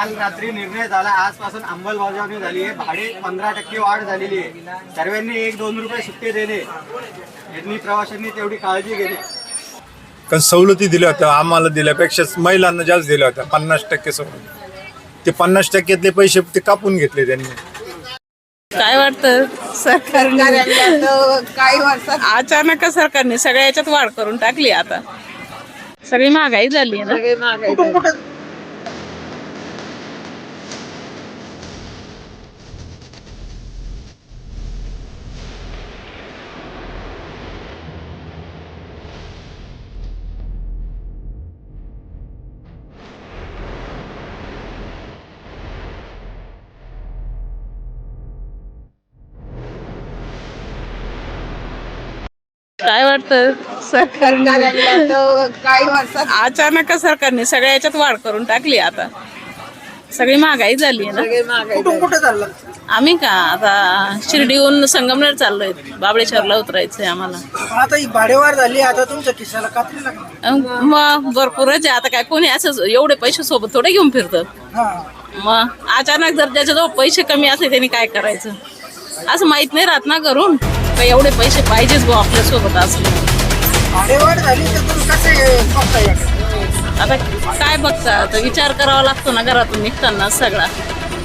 काल रात्री निर्णय झाला. आजपासून अंमलबजावणी झाली आहे. भाडे पंधरा टक्के वाढ झालेली आहे. सर्वांनी एक दोन रुपये सुट्टे देणे यांनी प्रवाशांनी तेवढी काळजी घेणे कारण सवलती दिल्या होत्या आम्हाला दिल्यापेक्षा महिलांना जास्त दिल्या होत्या पन्नास टक्के सवलती. ते पन्नास टक्क्यातले पैसे ते कापून घेतले त्यांनी. काय वाटतं? सरकारने काही वर्षात अचानक सरकारने सगळ्या याच्यात वाढ करून टाकली आता. सगळी महागाई झाली आहे ना? सगळे महागाई काय वाटतं? वर्षात अचानक सरकारने सगळ्या याच्यात वाढ करून टाकली आता. सगळी महागाई झाली आहे ना. आम्ही का? आता शिर्डीहून संगमनेर चाललोय. बाबळेश्वरला उतरायचंय आम्हाला. आता ही भाडेवाढ झाली आता तुमच्या खिशाला कात्री लागली? अं, मग भरपूरच आहे. आता काय कोणी असं एवढे पैसे सोबत थोडे घेऊन फिरतं हा. मग अचानक जर त्याच्याजवळ पैसे कमी असले त्यांनी काय करायचं? असं माहीत नाही राहत ना करून का एवढे पैसे पाहिजेच भाऊ आपल्यासोबत असले भाडेवाढ झाली तर तुम्ही कसे बघता याकडे? आता काय बघता? आता विचार करावा लागतो ना घरातून निघताना सगळा.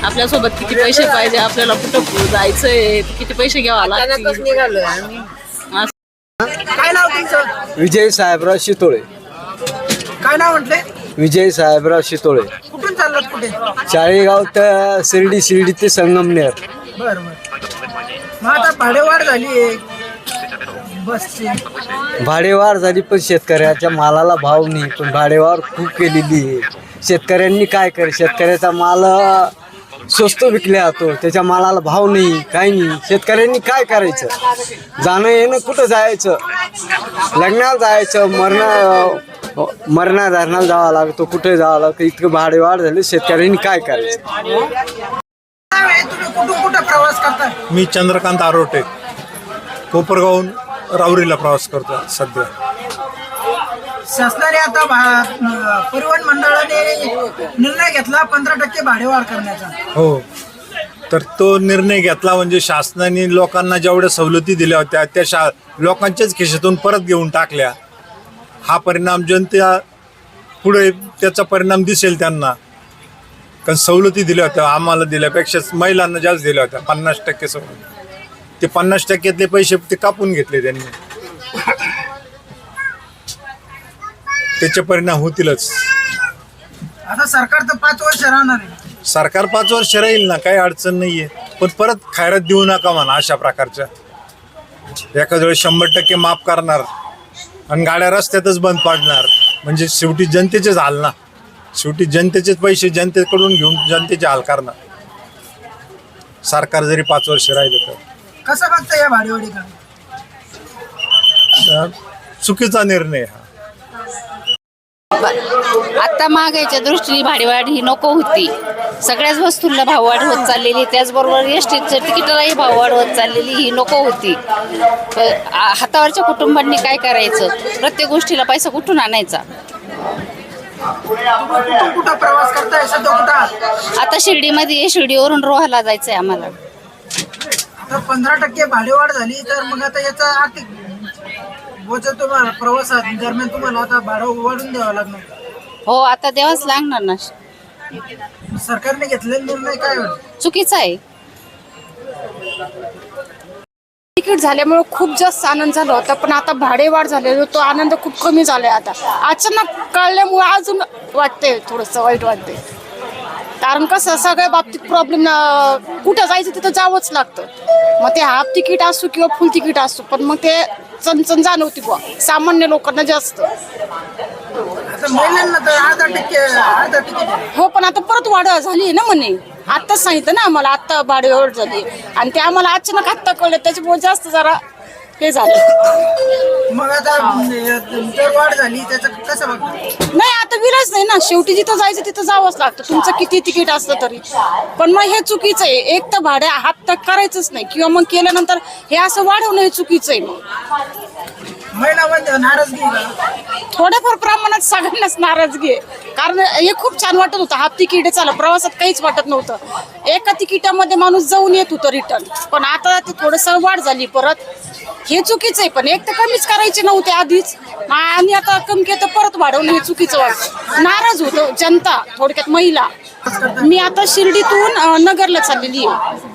आपल्यासोबत किती पैसे पाहिजे आपल्याला कुठं जायचंय किती पैसे घ्यावा अचानकच लागतील निघालोय आम्ही. असं. काय नाव तुमचं? विजय साहेबराव शितोळे. काय नाव म्हटले? विजय साहेबराव शितोळे. कुठून चाललात कुठे? चाळीगाव तर शिर्डी शिर्डी ते संगमनेर. बर बर. मग आता भाडेवाढ झाली बसची. भाडेवाढ झाली पण शेतकऱ्याच्या मालाला भाव नाही पण भाडेवाढ खूप केलेली आहे. शेतकऱ्यांनी काय कर शेतकऱ्याचा माल स्वस्त विकला जातो त्याच्या मालाला भाव नाही काही नाही. शेतकऱ्यांनी काय करायचं? जाणं येणं कुठं जायचं? लग्नाला जायचं मरणा मरणा धरणाला जावा लागतो कुठे जावं लागतं इतकं भाडेवाढ झाली शेतकऱ्यांनी काय करायचं? तुम्ही कुठून कुठं प्रवास करताय मी चंद्रकांत आरोटे. कोपरगावहून राऊरीला प्रवास करतो सध्या. शासनाने आता भा- परिवहन मंडळाने निर्णय घेतला पंधरा टक्के भाडेवाढ करण्याचा. हो. तर तो निर्णय घेतला म्हणजे शासनाने लोकांना जेवढ्या सवलती दिल्या होत्या त्या शा लोकांच्याच खिशातून परत घेऊन टाकल्या. हा परिणाम जनता पुढे त्याचा परिणाम दिसेल त्यांना. कारण सवलती दिल्या होत्या आम्हाला दिल्यापेक्षा महिलांना जास्त दिल्या होत्या पन्नास टक्के सवलती. ते पन्नास टक्क्यातले पैसे ते कापून घेतले त्यांनी. त्याचे परिणाम होतीलच. आता सरकार तर पाच वर्ष राहणार आहे. सरकार पाच वर्ष राहील ना काही अडचण नाहीये. पण परत खैरात देऊ नका म्हणा अशा प्रकारच्या. एखाद्या वेळेस शंभर टक्के माफ करणार. आणि गाड्या रस्त्यातच बंद पाडणार. म्हणजे शेवटी जनतेचेच हाल ना. शेवटी जनतेचेच पैसे जनतेकडून घेऊन जनतेचे हाल करणार. सरकार जरी पाच वर्ष राहिलं तर. कसं बघता या भाडेवाढीकडे? तर चुकीचा निर्णय हा. आता महागाईच्या दृष्टीने भाडेवाढ ही नको होती. सगळ्याच वस्तूंना भाववाढ होत चाललेली त्याचबरोबर एस टीच्या तिकिटालाही भाववाढ होत चाललेली ही नको होती. प- आ- हातावरच्या कुटुंबांनी काय करायचं? प्रत्येक गोष्टीला पैसा कुठून आणायचा? कुठून कुठं प्रवास करताय? सध्या कुठं? आता शिर्डीमध्ये शिर्डीवरून रोहाला जायचंय आम्हाला. आता पंधरा टक्के भाडेवाढ झाली तर मग आता याचा आर्थिक बोज तुम्हाला प्रवासात दरम्यान तुम्हाला आता भाडं वाढून द्यावं लागणार. हो आता द्यावाच लागणार ना. सरकारने घेतलेला निर्णय काय चुकीचं आहे. तिकीट झाल्यामुळे खूप जास्त आनंद झाला होता. पण आता भाडेवाढ झालेली तो आनंद खूप कमी झालाय आता. अचानक कळल्यामुळे अजून वाटतंय थोडंसं वाईट वाटतंय. कारण कसं सगळ्या बाबतीत प्रॉब्लेम कुठं जायचं तिथं जावंच लागतं. मग ते हाफ तिकीट असो किंवा फुल तिकीट असो पण मग ते चणचण जाणवती बुवा. सामान्य लोकांना जास्त. आता महिलांना तर अर्धा टक्के अर्धा तिकीट आहे. हो पण आता परत वाढ झाली आहे ना म्हणे. आत्ताच सांगितलं ना आम्हाला आत्ता भाडेवाढ झाली. आणि ते आम्हाला अचानक आत्ता कळलं त्याच्यामुळे जास्त जरा हे झालं. मग आता दर वाढ झाली त्याचं कसं बघता नाही आता विलाच नाही ना. शेवटी जिथं जायचं तिथं जावंच लागतं. तुमचं किती तिकीट असलं तरी. पण मग हे चुकीचं आहे. एक तर भाड्या हात तर करायचंच नाही. किंवा मग केल्यानंतर हे असं वाढवणं हे चुकीचं आहे. मग महिलांमध्ये नाराजगी आहे का? थोड्याफार प्रमाणात सगळ्यांनाच नाराजगी आहे. कारण हे खूप छान वाटत होतं. हाफ तिकीट चाललं प्रवासात काहीच वाटत नव्हतं. एका तिकिटामध्ये माणूस जाऊन येत होतं रिटर्न पण आता ते थोडंसं वाढ झाली परत. हे चुकीचं आहे पण एक तर कमीच करायचे नव्हते आधीच. आणि आता कमी केलं तर परत वाढवणं हे चुकीचं वाटतं. नाराज होतो जनता थोडक्यात महिला. मी आता शिर्डीतून अं, नगरला चाललेली आहे.